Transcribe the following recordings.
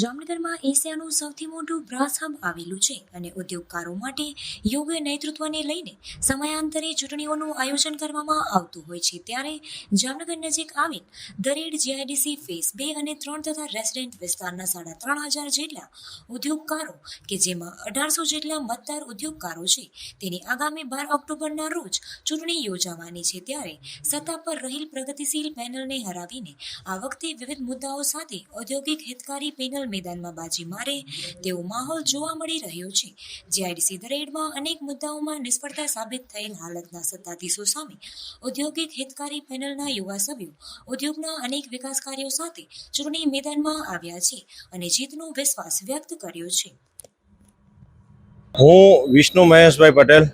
જામનગરમાં એશિયાનું સૌથી મોટું બ્રાસ હબ આવેલું છે અને ઉદ્યોગકારો માટે યોગ્ય નેતૃત્વને લઈને સમયાંતરે ચૂંટણીઓનું આયોજન કરવામાં આવતું હોય છે. ત્યારે જામનગર નજીક આવેલ દરેડ જીઆઈડીસી ફેઝ બે અને ત્રણ તથા રેસિડેન્ટ વિસ્તારના સાડા ત્રણ હજાર જેટલા ઉદ્યોગકારો કે જેમાં અઢારસો જેટલા મતદાર ઉદ્યોગકારો છે, તેની આગામી બાર ઓક્ટોબરના રોજ ચૂંટણી યોજાવાની છે. ત્યારે સત્તા પર રહેલ પ્રગતિશીલ પેનલને હરાવીને આ વખતે વિવિધ મુદ્દાઓ સાથે ઔદ્યોગિક હિતકારી પેનલ મેદાનમાં બાજી મારે તેવો માહોલ જોવા મળી રહ્યો છે. જીઆઈડીસી દરેડમાં અનેક મુદ્દાઓમાં નિષ્ફળતા સાબિત થયેલ હાલતના સત્તાધીશો સામે ઔદ્યોગિક હિતકારી પેનલના યુવા સભ્યો ઉદ્યોગના અનેક વિકાસ કાર્યો સાથે ચૂંટણી મેદાનમાં આવ્યા છે અને જીતનો વિશ્વાસ વ્યક્ત કર્યો છે. હું વિષ્ણુ મહેશભાઈ પટેલ,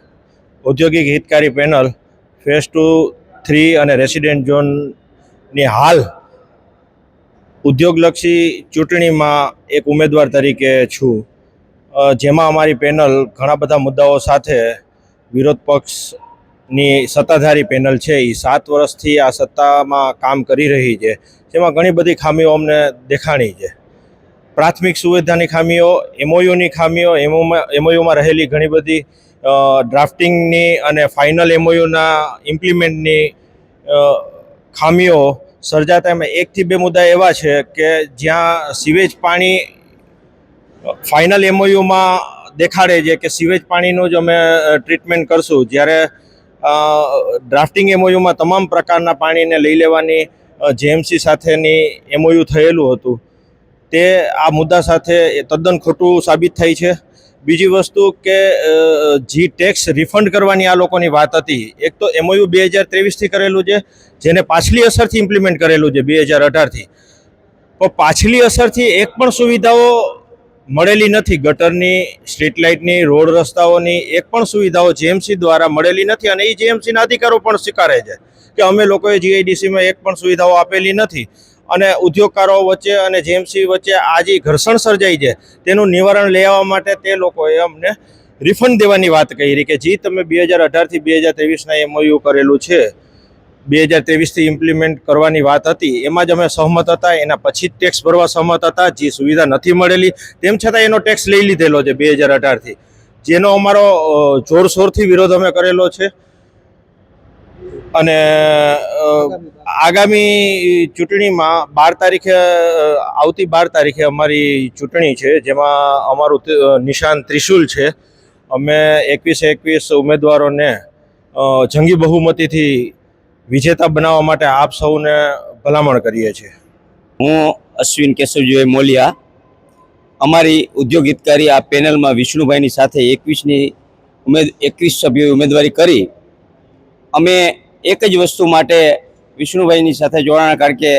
ઔદ્યોગિક હિતકારી પેનલ ફેઝ ટુ થ્રી અને રેસિડેન્ટ ઝોનની હાલ ઉદ્યોગલક્ષી ચૂંટણીમાં એક ઉમેદવાર તરીકે છું. જેમાં અમારી પેનલ ઘણા બધા મુદ્દાઓ સાથે વિરોધ પક્ષની સત્તાધારી પેનલ છે. એ સાત વર્ષથી આ સત્તામાં કામ કરી રહી છે. જેમાં ઘણી બધી ખામીઓ અમને દેખાણી છે. પ્રાથમિક સુવિધાની ખામીઓ, એમઓયુની ખામીઓ, એમઓમાં, એમઓયુમાં રહેલી ઘણી બધી ડ્રાફ્ટિંગની અને ફાઇનલ એમઓયુના ઇમ્પ્લિમેન્ટની ખામીઓ સર્જાતા એમાં એકથી બે મુદ્દા એવા છે કે જ્યાં સિવેજ પાણી ફાઇનલ એમઓયુમાં દેખાડે છે કે સિવેજ પાણીનું જ અમે ટ્રીટમેન્ટ કરશું. જ્યારે ડ્રાફ્ટિંગ એમઓયુમાં તમામ પ્રકારના પાણીને લઈ લેવાની જેએમસી સાથેની એમઓયુ થયેલું હતું. તે આ મુદ્દા સાથે તદ્દન ખોટું સાબિત થાય છે. બીજી વસ્તુ કે જી ટેક્સ રિફંડ કરવાની આ લોકોની વાત હતી. એક તો એમઓયુ બે હજાર ત્રેવીસથી કરેલું છે, જેને પાછલી અસરથી ઇમ્પ્લિમેન્ટ કરેલું છે બે હજાર અઢારથી. પણ પાછલી અસરથી એક પણ સુવિધાઓ મળેલી નથી, ગટરની, સ્ટ્રીટ લાઇટની, રોડ રસ્તાઓની, એક પણ સુવિધાઓ જીએમસી દ્વારા મળેલી નથી અને એ જીએમસીના અધિકારો પણ સ્વીકારે છે કે અમે લોકોએ જીઆઈડીસીમાં એક પણ સુવિધાઓ આપેલી નથી. અને ઉદ્યોગકારો વચ્ચે અને જેએમસી વચ્ચે આ જે ઘર્ષણ સર્જાઈ છે. તેનું નિવારણ લેવા માટે તે લોકોએ અમને રિફંડ દેવાની વાત કરી કે, જે, તમે બે હજાર અઢારથી બે હજાર ત્રેવીસના એમઓયુ કરેલું છે. બે હજાર ત્રેવીસથી ઇમ્પ્લિમેન્ટ કરવાની વાત હતી. એમાં જ અમે સહમત હતા. એના પછી ટેક્સ ભરવા સહમત હતા. જે સુવિધા નથી મળેલી. તેમ છતાં એનો ટેક્સ લઈ લીધેલો છે બે હજાર અઢારથી જેનો અમારો જોરશોરથી વિરોધ અમે કરેલો છે. અને આગામી ચૂંટણીમાં બાર તારીખે આવતી બાર તારીખે અમારી ચૂંટણી છે, જેમાં અમારું નિશાન ત્રિશુલ છે. અમે એકવીસ એકવીસ ઉમેદવારોને જંગી બહુમતીથી વિજેતા બનાવવા માટે આપ સૌને ભલામણ કરીએ છીએ. હું અશ્વિન કેશવજીભાઈ મોલિયા. અમારી ઉદ્યોગ હિતકારી આ પેનલમાં વિષ્ણુભાઈની સાથે એકવીસની ઉમેદ, એકવીસ સભ્યોએ ઉમેદવારી કરી. અમે એક જ વસ્તુ માટે વિષ્ણુભાઈની સાથે જોડાણ કારણ કે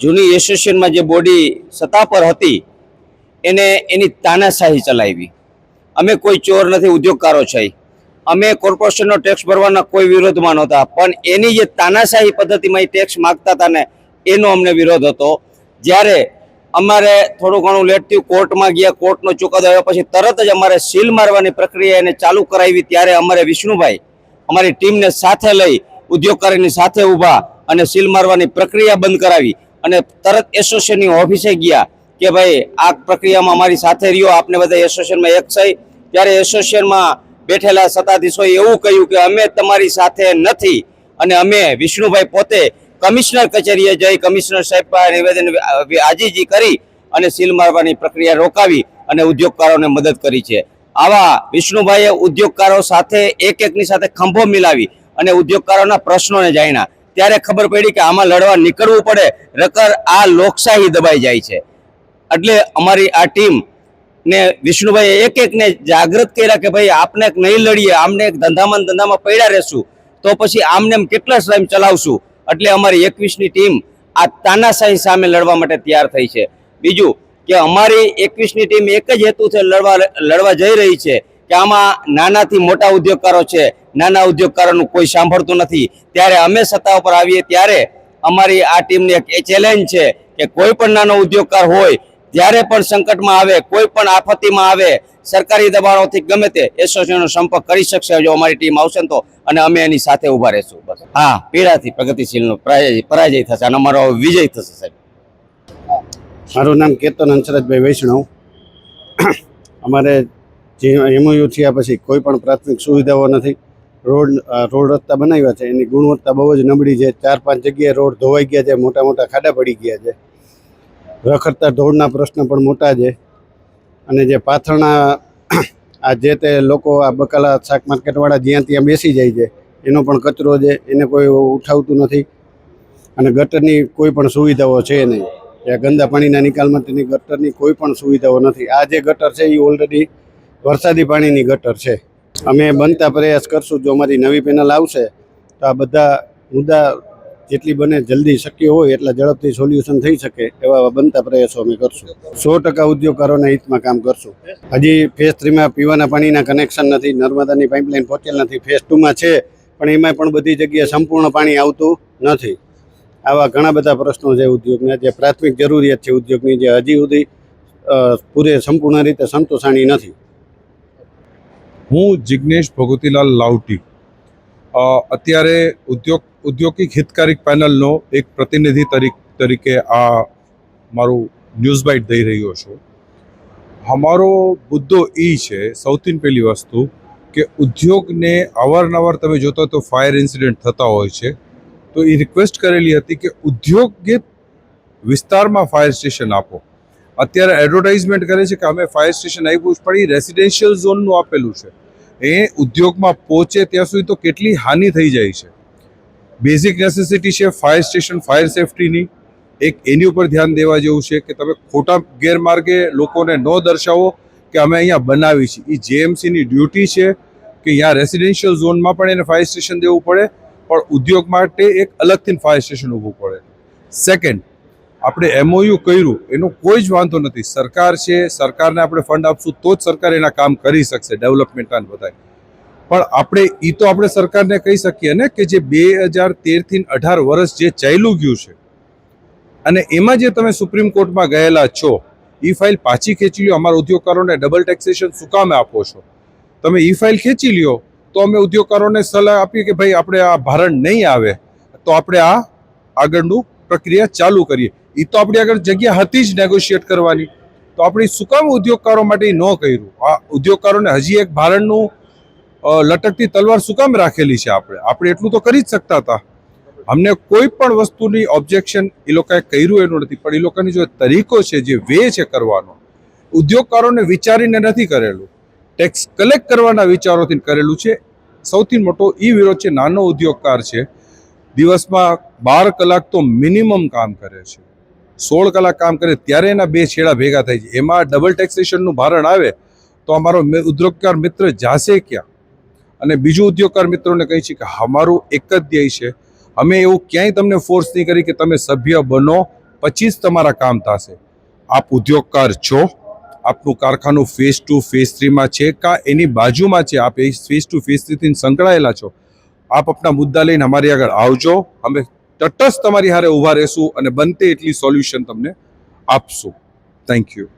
જૂની એસોસિએશનમાં જે બોડી સત્તા પર હતી, એને એની તાનાશાહી ચલાવી. અમે કોઈ ચોર નથી, ઉદ્યોગકારો છે. અમે કોર્પોરેશનનો ટેક્સ ભરવાના કોઈ વિરોધમાં નહોતા, પણ એની જે તાનાશાહી પદ્ધતિમાં એ ટેક્સ માગતા હતા ને, એનો અમને વિરોધ હતો. જ્યારે અમારે થોડું ઘણું લેટ થયું, કોર્ટમાં ગયા, કોર્ટનો ચુકાદો આવ્યા પછી તરત જ અમારે સીલ મારવાની પ્રક્રિયા એને ચાલુ કરાવી, ત્યારે અમારે વિષ્ણુભાઈ અમારી ટીમને સાથે લઈ ઉદ્યોગકારીની સાથે ઊભા અને સીલ મારવાની પ્રક્રિયા બંધ કરાવી અને તરત એસોસિએશનની ઓફિસે ગયા કે ભાઈ, આ પ્રક્રિયામાં અમારી સાથે રહ્યો, આપને બધા એસોસિએશનમાં એક થઈ. ત્યારે એસોસિએશનમાં બેઠેલા સત્તાધીશોએ એવું કહ્યું કે અમે તમારી સાથે નથી અને અમે વિષ્ણુભાઈ પોતે કમિશનર કચેરીએ જઈ કમિશનર સાહેબ નિવેદન આજીજી કરી અને સીલ મારવાની પ્રક્રિયા રોકાવી અને ઉદ્યોગકારોને મદદ કરી છે. આવા વિષ્ણુભાઈએ ઉદ્યોગકારો સાથે એક એકની સાથે ખંભો મિલાવી અને ઉદ્યોગકારોના પ્રશ્નોને જાણ્યા. ત્યારે ખબર પડી કે આમાં લડવા નીકળવું પડે. નકર આ લોકશાહી દબાઈ જાય છે. એટલે અમારી આ ટીમ ને વિષ્ણુભાઈએ એક એકને જાગૃત કર્યા કે ભાઈ આપને નહીં લડીએ, આમને એક ધંધામાં ધંધામાં પડ્યા રહેશું. તો પછી આમને કેટલા ટાઈમ ચલાવશું? એટલે અમારી એકવીસની ટીમ આ તાનાશાહી સામે લડવા માટે તૈયાર થઈ છે. બીજું કે અમારી એકવીસની ટીમ એક જ હેતુથી લડવા લડવા જઈ રહી છે. કે આમાં નાનાથી મોટા ઉદ્યોગકારો છે, નાના ઉદ્યોગકારોનું કોઈ સાંભળતું નથી. ત્યારે અમે સત્તા ઉપર આવીએ ત્યારે અમારી આ ટીમની એક ચેલેન્જ છે કે કોઈ પણ નાનો ઉદ્યોગકાર હોય, જ્યારે પણ સંકટમાં આવે, કોઈ પણ આફતિમાં આવે, સરકારી દબાણોથી ગમે તે એસોસિએશનનો સંપર્ક કરી શકશે જો અમારી ટીમ આવશે તો. અને અમે એની સાથે ઊભા રહેશું, બસ. હા, પીડાથી પ્રગતિશીલનો પરાજય થશે અને અમારો વિજય થશે, સાહેબ. મારું નામ કેતન હંસરાજભાઈ વૈષ્ણવ. અમારે જે એમઓયુ થયા પછી કોઈ પણ પ્રાથમિક સુવિધાઓ નથી. રોડ રોડ રસ્તા બનાવ્યા છે. એની ગુણવત્તા બહુ જ નબળી છે. ચાર પાંચ જગ્યાએ રોડ ધોવાઈ ગયા છે, મોટા મોટા ખાડા પડી ગયા છે. રખડતા ઢોળના પ્રશ્ન પણ મોટા છે. અને જે પાથરણા, આ જે તે લોકો આ બકાલા શાક માર્કેટવાળા જ્યાં ત્યાં બેસી જાય છે, એનો પણ કચરો છે, એને કોઈ ઉઠાવતું નથી. અને ગટરની કોઈ પણ સુવિધાઓ છે નહીં. ત્યાં ગંદા પાણીના નિકાલ માટેની ગટરની કોઈ પણ સુવિધાઓ નથી. આ જે ગટર છે એ ઓલરેડી વરસાદી પાણીની ગટર છે. અમે બનતા પ્રયાસ કરશું, જો અમારી નવી પેનલ આવશે, તો આ બધા મુદ્દા જેટલી બને જલ્દી શક્ય હોય એટલા ઝડપથી સોલ્યુશન થઈ શકે એવા બનતા પ્રયાસો અમે કરશું. સો ટકા ઉદ્યોગકારોના હિતમાં કામ કરશું. હજી ફેઝ થ્રીમાં પીવાના પાણીના કનેક્શન નથી, નર્મદાની પાઇપલાઇન પહોંચેલ નથી ફેઝ ટુમાં છે, પણ એમાં પણ બધી જગ્યાએ સંપૂર્ણ પાણી આવતું નથી. આવા ઘણા બધા પ્રશ્નો છે ઉદ્યોગના, જે પ્રાથમિક જરૂરિયાત છે ઉદ્યોગની, જે હજી સુધી પૂરે સંપૂર્ણ રીતે સંતોષાણી નથી. હું જિજ્ઞેશ ભગવતીલાલ લાઉટી. અત્યારે ઉદ્યોગ, ઉદ્યોગિક હિતકારી પેનલનો એક પ્રતિનિધિ તરીકે આ મારું ન્યૂઝ બાઇટ દઈ રહ્યો છું. અમારો મુદ્દો એ છે, સૌથી પહેલી વસ્તુ, કે ઉદ્યોગને અવારનવાર તમે જોતા તો ફાયર ઇન્સિડન્ટ થતા હોય છે. તો એ રિક્વેસ્ટ કરેલી હતી કે ઉદ્યોગિત વિસ્તારમાં ફાયર સ્ટેશન આપો. અત્યારે એડવર્ટાઇઝમેન્ટ કરે છે કે અમે ફાયર સ્ટેશન આપ્યું પણ એ રેસિડેન્શિયલ ઝોનનું આપેલું છે. એ ઉદ્યોગમાં પહોંચે ત્યાં સુધી તો કેટલી હાનિ થઈ જાય છે. બેઝિક નેસેસિટી છે ફાયર સ્ટેશન ફાયર સેફટીની એક એની ઉપર ધ્યાન દેવા જેવું છે કે તમે ખોટા ગેરમાર્ગે લોકોને ન દર્શાવો કે અમે અહીંયા બનાવી છે એ જેએમસીની ડ્યુટી છે કે અહીંયા રેસિડેન્શિયલ ઝોનમાં પણ એને ફાયર સ્ટેશન દેવું પડે, પણ ઉદ્યોગ માટે એક અલગથી ફાયર સ્ટેશન ઊભું પડે. સેકન્ડ આપણે એમઓયુ કર્યું, એનો કોઈ જ વાંધો નથી. સરકાર છે, સરકારને આપણે ફંડ આપશું, તો જ સરકાર એના કામ કરી શકશે ડેવલપમેન્ટ અને બધાય. પણ આપણે એ તો આપણે સરકારને કહી શકીએ ને કે જે બે હજાર તેરથી અઢાર વર્ષ જે ચાલ્યું ગયું છે, અને એમાં જે તમે સુપ્રીમ કોર્ટમાં ગયેલા છો એ ફાઇલ પાછી ખેંચી લ્યો, અમારા ઉદ્યોગકારોને ડબલ ટેક્સેશન શું કામે આપો છો? તમે એ ફાઇલ ખેંચી લ્યો, તો અમે ઉદ્યોગકારોને સલાહ આપીએ કે ભાઈ, આપણે આ ભારણ નહીં આવે, તો આપણે આ આગળનું પ્રક્રિયા ચાલુ કરીએ. એ તો આપણી આગળ જગ્યા હતી જ નેગોશિએટ કરવાની. તો આપણે શું કામ ઉદ્યોગકારો માટે ન કર્યું? આ ઉદ્યોગકારોને હજી એક ભારણનું લટકતી તલવાર શું કામ રાખેલી છે આપણે? આપણે એટલું તો કરી જ શકતા હતા. અમને કોઈ પણ વસ્તુની ઓબ્જેક્શન એ લોકોએ કર્યું એનું નથી. પણ એ લોકોની જો તરીકો છે, જે વે છે કરવાનો, ઉદ્યોગકારોને વિચારીને નથી કરેલું. ટેક્સ કલેક્ટ કરવાના વિચારોથી કરેલું છે. સૌથી મોટો એ વિરોધ છે, નાનો ઉદ્યોગકાર છે. દિવસમાં બાર કલાક તો મિનિમમ કામ કરે છે. સોળ કલાક કામ કરે ત્યારે એના બે છેડા ભેગા થાય છે. એમાં ડબલ ટેક્સેશનનું ભારણ આવે તો અમારો ઉદ્યોગકાર મિત્ર જાશે ક્યાં? અને બીજું ઉદ્યોગકાર મિત્રોને કહી છે કે અમારું એક જ ધ્યેય છે. અમે એવું ક્યાંય તમને ફોર્સ નહીં કરી કે તમે સભ્ય બનો. જ તમારા કામ થશે. આપ ઉદ્યોગકાર છો. આપનું કારખાનું ફેઝ ટુ ફેઝ થ્રીમાં છે કા એની બાજુમાં છે? આપ એ ફેઝ ટુ ફેઝ થ્રીથી સંકળાયેલા છો. આપ આપના મુદ્દા લઈને અમારી આગળ આવજો. અમે તટસ્થ તમારી હારે ઊભા રહેશું અને બનતે એટલી સોલ્યુશન તમને આપશું. Thank you